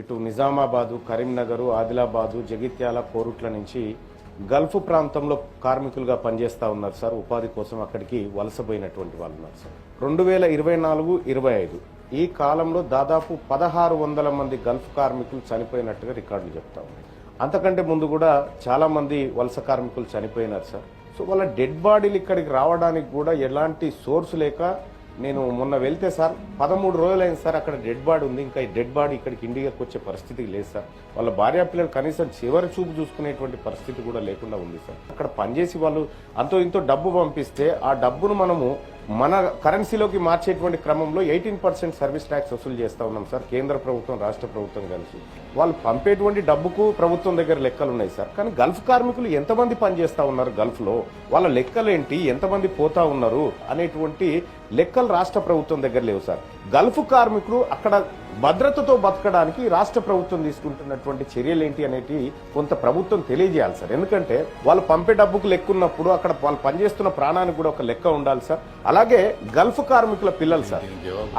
ఇటు నిజామాబాదు కరీంనగర్ ఆదిలాబాదు జగిత్యాల కోరుట్ల నుంచి గల్ఫ్ ప్రాంతంలో కార్మికులుగా పనిచేస్తా ఉన్నారు సార్. ఉపాధి కోసం అక్కడికి వలసపోయినటువంటి వాళ్ళు ఉన్నారు సార్. రెండు వేల ఇరవై నాలుగు ఇరవై ఐదు ఈ కాలంలో దాదాపు పదహారు వందల మంది గల్ఫ్ కార్మికులు చనిపోయినట్టుగా రికార్డులు చెప్తా ఉన్నాయి. అంతకంటే ముందు కూడా చాలామంది వలస కార్మికులు చనిపోయినారు సార్. సో వాళ్ళ డెడ్ బాడీలు ఇక్కడికి రావడానికి కూడా ఎలాంటి సోర్స్ లేక నేను మొన్న వెళ్తే సార్ పదమూడు రోజులైంది సార్ అక్కడ డెడ్ బాడీ ఉంది. ఇంకా ఈ డెడ్ బాడీ ఇక్కడికి ఇండియాకి వచ్చే పరిస్థితి లేదు సార్. వాళ్ళ భార్య పిల్లలు కనీసం చివరి చూపు చూసుకునేటువంటి పరిస్థితి కూడా లేకుండా ఉంది సార్. అక్కడ పనిచేసి వాళ్ళు అంతో ఇంతో డబ్బు పంపిస్తే ఆ డబ్బును మనము మన కరెన్సీలోకి మార్చేటువంటి క్రమంలో ఎయిటీన్ పర్సెంట్ సర్వీస్ ట్యాక్స్ వసూలు చేస్తా ఉన్నాం సార్ కేంద్ర ప్రభుత్వం రాష్ట్ర ప్రభుత్వం కలిసి. వాళ్ళు పంపేటువంటి డబ్బుకు ప్రభుత్వం దగ్గర లెక్కలు ఉన్నాయి సార్. కానీ గల్ఫ్ కార్మికులు ఎంతమంది పనిచేస్తూ ఉన్నారు గల్ఫ్లో? వాళ్ళ లెక్కలేంటి? ఎంతమంది పోతా ఉన్నారు? అనేటువంటి లెక్కలు రాష్ట్ర ప్రభుత్వం దగ్గర లేవు సార్. గల్ఫ్ కార్మికులు అక్కడ భద్రతతో బతకడానికి రాష్ట్ర ప్రభుత్వం తీసుకుంటున్నటువంటి చర్యలు ఏంటి అనేటి కొంత ప్రభుత్వం తెలియజేయాలి సార్. ఎందుకంటే వాళ్ళు పంపే డబ్బుకు లెక్క ఉన్నప్పుడు అక్కడ వాళ్ళు పనిచేస్తున్న ప్రాణానికి కూడా ఒక లెక్క ఉండాలి సార్. అలాగే గల్ఫ్ కార్మికుల పిల్లలు సార్.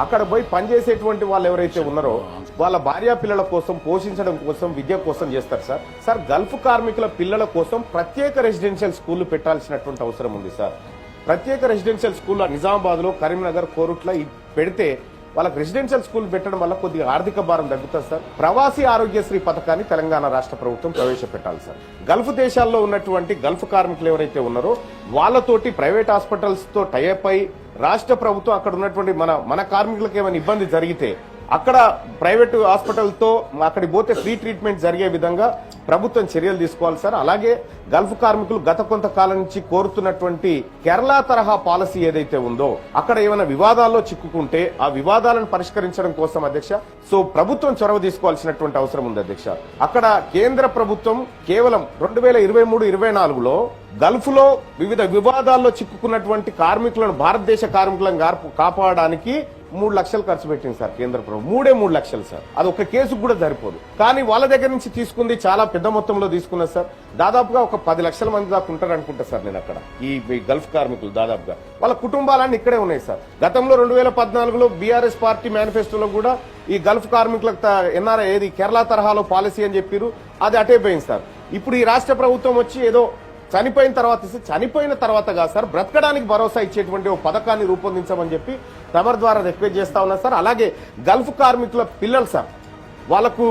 అక్కడ పోయి పనిచేసేటువంటి వాళ్ళు ఎవరైతే ఉన్నారో వాళ్ళ భార్యా పిల్లల కోసం పోషించడం కోసం విద్య కోసం చేస్తారు సార్. సార్ గల్ఫ్ కార్మికుల పిల్లల కోసం ప్రత్యేక రెసిడెన్షియల్ స్కూళ్ళు పెట్టాల్సినటువంటి అవసరం ఉంది సార్. ప్రత్యేక రెసిడెన్షియల్ స్కూల్ నిజామాబాద్లో కరీంనగర్ కోరుట్ల పెడితే వాళ్ళకి రెసిడెన్షియల్ స్కూల్ పెట్టడం వల్ల కొద్దిగా ఆర్థిక భారం తగ్గుతుంది సార్. ప్రవాసీ ఆరోగ్యశ్రీ పథకాన్ని తెలంగాణ రాష్ట్ర ప్రభుత్వం ప్రవేశపెట్టాలి సార్. గల్ఫ్ దేశాల్లో ఉన్నటువంటి గల్ఫ్ కార్మికులు ఎవరైతే ఉన్నారో వాళ్ళతోటి ప్రైవేట్ హాస్పిటల్స్తో టైఅప్ అయి రాష్ట్ర ప్రభుత్వం అక్కడ ఉన్నటువంటి మన మన కార్మికులకు ఏమైనా ఇబ్బంది జరిగితే అక్కడ ప్రైవేటు హాస్పిటల్తో అక్కడికి పోతే ఫ్రీ ట్రీట్మెంట్ జరిగే విధంగా ప్రభుత్వం చర్యలు తీసుకోవాలి సార్. అలాగే గల్ఫ్ కార్మికులు గత కొంతకాలం నుంచి కోరుతున్నటువంటి కేరళ తరహా పాలసీ ఏదైతే ఉందో అక్కడ ఏమైనా వివాదాల్లో చిక్కుకుంటే ఆ వివాదాలను పరిష్కరించడం కోసం అధ్యక్ష. సో ప్రభుత్వం చొరవ తీసుకోవాల్సినటువంటి అవసరం ఉంది అధ్యక్ష. అక్కడ కేంద్ర ప్రభుత్వం కేవలం రెండు వేల ఇరవై మూడు ఇరవై నాలుగులో గల్ఫ్లో వివిధ వివాదాల్లో చిక్కుకున్నటువంటి కార్మికులను భారతదేశ కార్మికులను కాపాడడానికి మూడు లక్షలు ఖర్చు పెట్టింది సార్ కేంద్ర ప్రభుత్వం. మూడే మూడు లక్షలు సార్. అది ఒక కేసుకు కూడా సరిపోదు. కానీ వాళ్ళ దగ్గర నుంచి తీసుకుంది చాలా పెద్ద మొత్తంలో తీసుకున్నారు సార్. దాదాపుగా ఒక పది లక్షల మంది దాకా ఉంటారు అనుకుంటా సార్ నేను అక్కడ. ఈ ఈ గల్ఫ్ కార్మికులు దాదాపుగా. వాళ్ళ కుటుంబాలన్నీ ఇక్కడే ఉన్నాయి సార్. గతంలో రెండు వేల పద్నాలుగులో బీఆర్ఎస్ పార్టీ మేనిఫెస్టోలో కూడా ఈ గల్ఫ్ కార్మికులకు ఎన్ఆర్ఐ ఏది కేరళ తరహాలో పాలసీ అని చెప్పారు. అది అటే పోయింది సార్. ఇప్పుడు ఈ రాష్ట్ర ప్రభుత్వం వచ్చి ఏదో చనిపోయిన తర్వాత ఇస్తే చనిపోయిన తర్వాత కాదు సార్ బ్రతకడానికి భరోసా ఇచ్చేటువంటి ఓ పథకాన్ని రూపొందించమని చెప్పి తమర్ ద్వారా రిక్వెస్ట్ చేస్తా ఉన్నా సార్. అలాగే గల్ఫ్ కార్మికుల పిల్లలు సార్ వాళ్ళకు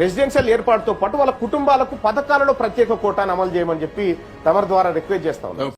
రెసిడెన్షియల్ ఏర్పాటుతో పాటు వాళ్ళ కుటుంబాలకు పథకాలలో ప్రత్యేక కోటాను అమలు చేయమని చెప్పి తమర్ ద్వారా రిక్వెస్ట్ చేస్తా ఉన్నాం.